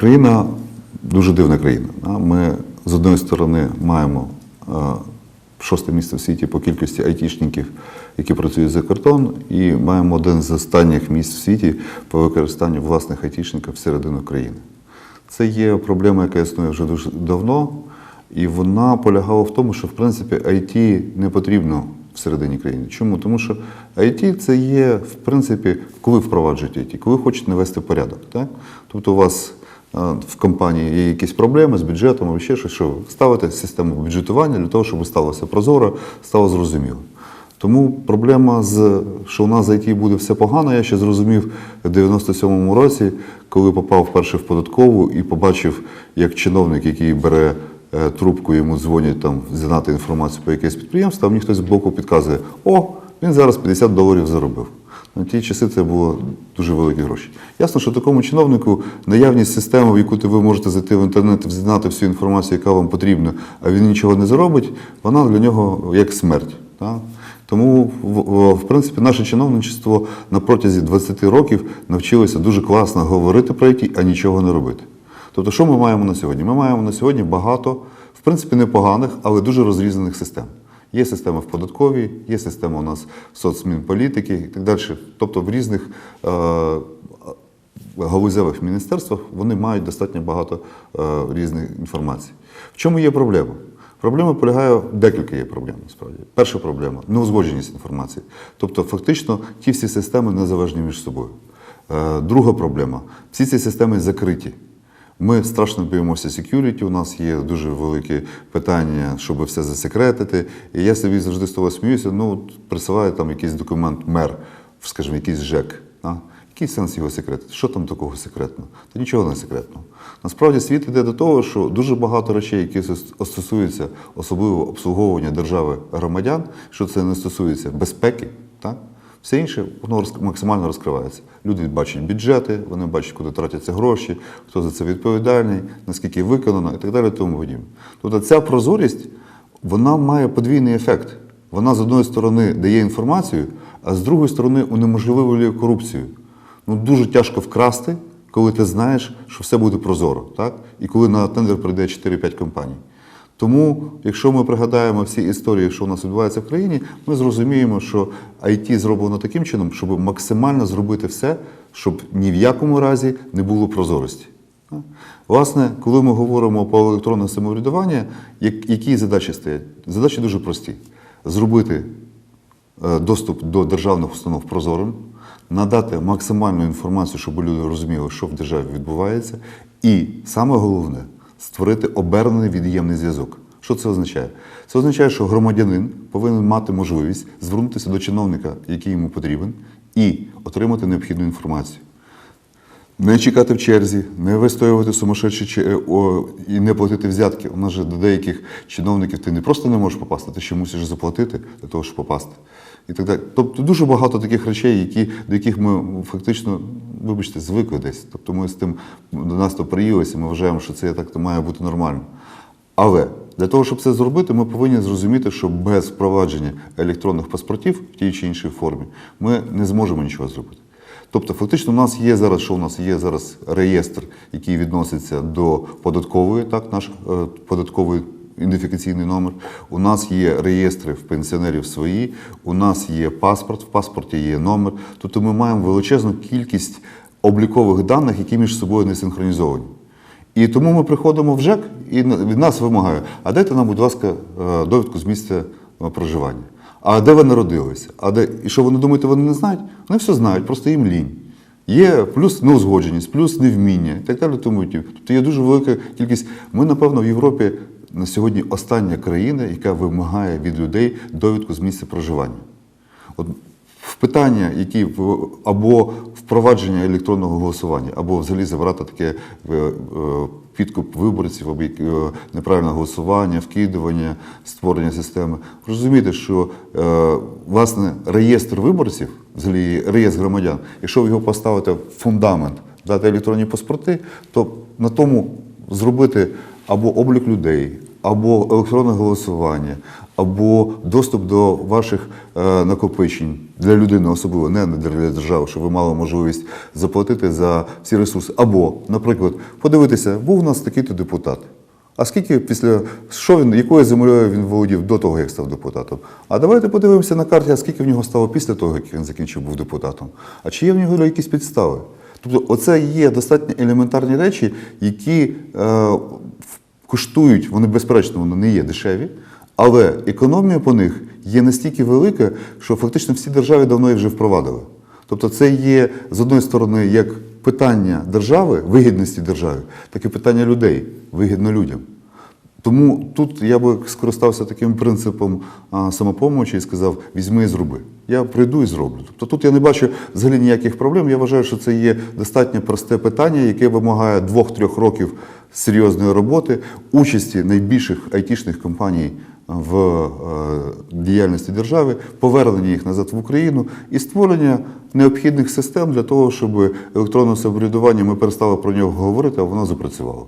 Україна дуже дивна країна. Ми з одної сторони маємо е, шосте місце в світі по кількості айтішників, які працюють за кордон, і маємо один з останніх місць в світі по використанню власних айтішників всередину країни. Це є проблема, яка існує вже дуже давно, і вона полягала в тому, що в принципі IT не потрібно всередині країни. Чому? Тому що IT це є, в принципі, коли впроваджують IT, коли хочуть навести порядок. Так? Тобто у вас в компанії є якісь проблеми з бюджетом або ще щось, що ви ставите систему бюджетування для того, щоб стало все прозоро, стало зрозуміло. Тому проблема з що у нас з IT буде все погано, я ще зрозумів в 97-му році, коли попав вперше в податкову і побачив, як чиновник, який бере е, трубку, йому дзвонять там знати інформацію про якесь підприємство, а мені хтось з боку підказує: о, він зараз 50 доларів заробив. На ті часи це було дуже великі гроші. Ясно, що такому чиновнику наявність системи, в яку ви можете зайти в інтернет, знати всю інформацію, яка вам потрібна, а він нічого не заробить, вона для нього як смерть. Так? Тому, в, принципі, наше чиновничество на протязі 20 років навчилося дуже класно говорити про IT, а нічого не робити. Тобто, що ми маємо на сьогодні? Ми маємо на сьогодні багато, в принципі, непоганих, але дуже розрізнених систем. Є система в податковій, є система у нас в соцмінполітики і так далі. Тобто в різних е, галузевих міністерствах вони мають достатньо багато е, різних інформацій. В чому є проблема? Проблема полягає, декілька є проблем насправді. Перша проблема неузгодженість інформації. Тобто, фактично, ті всі системи незалежні між собою. Е, друга проблема всі ці системи закриті. Ми страшно боїмося security, у нас є дуже великі питання, щоб все засекретити. І я собі завжди з того сміюся, ну, присилає там якийсь документ мер, скажімо, якийсь ЖЕК. А? Який сенс його секретити? Що там такого секретного? Та нічого не секретного. Насправді світ йде до того, що дуже багато речей, які стосуються особливо обслуговування держави громадян, що це не стосується безпеки, так? Все інше воно максимально розкривається. Люди бачать бюджети, вони бачать, куди тратяться гроші, хто за це відповідальний, наскільки виконано і так далі. Тому подібне. Тобто ця прозорість вона має подвійний ефект. Вона з одної сторони дає інформацію, а з другої сторони унеможливлює корупцію. Ну дуже тяжко вкрасти, коли ти знаєш, що все буде прозоро, так? І коли на тендер прийде 4-5 компаній. Тому, якщо ми пригадаємо всі історії, що у нас відбувається в країні, ми зрозуміємо, що IT зроблено таким чином, щоб максимально зробити все, щоб ні в якому разі не було прозорості. Власне, коли ми говоримо про електронне самоврядування, які задачі стоять? Задачі дуже прості: зробити е, доступ до державних установ прозорим, надати максимальну інформацію, щоб люди розуміли, що в державі відбувається, і саме головне створити обернений від'ємний зв'язок. Що це означає? Це означає, що громадянин повинен мати можливість звернутися до чиновника, який йому потрібен, і отримати необхідну інформацію. Не чекати в черзі, не вистоювати сумасшедші о, і не платити взятки. У нас же до деяких чиновників ти не просто не можеш попасти, ти ще мусиш заплатити для того, щоб попасти. І так далі. Тобто дуже багато таких речей, які, до яких ми фактично, вибачте, звикли десь. Тобто ми з тим до нас то приїлися, ми вважаємо, що це так то має бути нормально. Але для того, щоб це зробити, ми повинні зрозуміти, що без впровадження електронних паспортів в тій чи іншій формі ми не зможемо нічого зробити. Тобто, фактично, у нас є зараз, що у нас є зараз реєстр, який відноситься до податкової, так, наш е, податковий ідентифікаційний номер. У нас є реєстри в пенсіонерів свої, у нас є паспорт, в паспорті є номер. Тобто ми маємо величезну кількість облікових даних, які між собою не синхронізовані. І тому ми приходимо в ЖЕК і від нас вимагають, а дайте нам, будь ласка, е, довідку з місця е, проживання. А де ви народилися? А де... І що вони думаєте, вони не знають? Вони все знають, просто їм лінь. Є плюс неузгодженість, плюс невміння і так далі. Тому тобто є дуже велика кількість. Ми, напевно, в Європі на сьогодні остання країна, яка вимагає від людей довідку з місця проживання. От питання, які в- або впровадження електронного голосування, або взагалі забрати таке е, е, підкуп виборців, або е, неправильне голосування, вкидування, створення системи. Розумієте, що власне реєстр виборців, взагалі реєстр громадян, якщо його поставити в фундамент, дати електронні паспорти, то на тому зробити або облік людей, або електронне голосування, або доступ до ваших е, накопичень для людини, особливо не для держави, щоб ви мали можливість заплатити за всі ресурси. Або, наприклад, подивитися, був у нас такий-то депутат. А скільки після що він, якою землею він володів до того, як став депутатом? А давайте подивимося на карті, а скільки в нього стало після того, як він закінчив був депутатом. А чи є в нього якісь підстави? Тобто, оце є достатньо елементарні речі, які е, коштують, вони безперечно, вони не є дешеві, але економія по них є настільки велика, що фактично всі держави давно їх вже впровадили. Тобто, це є з одної сторони як питання держави, вигідності держави, так і питання людей, вигідно людям. Тому тут я би скористався таким принципом самопомочі і сказав: візьми і зроби. Я прийду і зроблю. Тобто тут я не бачу взагалі ніяких проблем. Я вважаю, що це є достатньо просте питання, яке вимагає двох-трьох років серйозної роботи, участі найбільших айтішних компаній в діяльності держави, повернення їх назад в Україну і створення необхідних систем для того, щоб електронне самоврядування ми перестали про нього говорити, а воно запрацювало.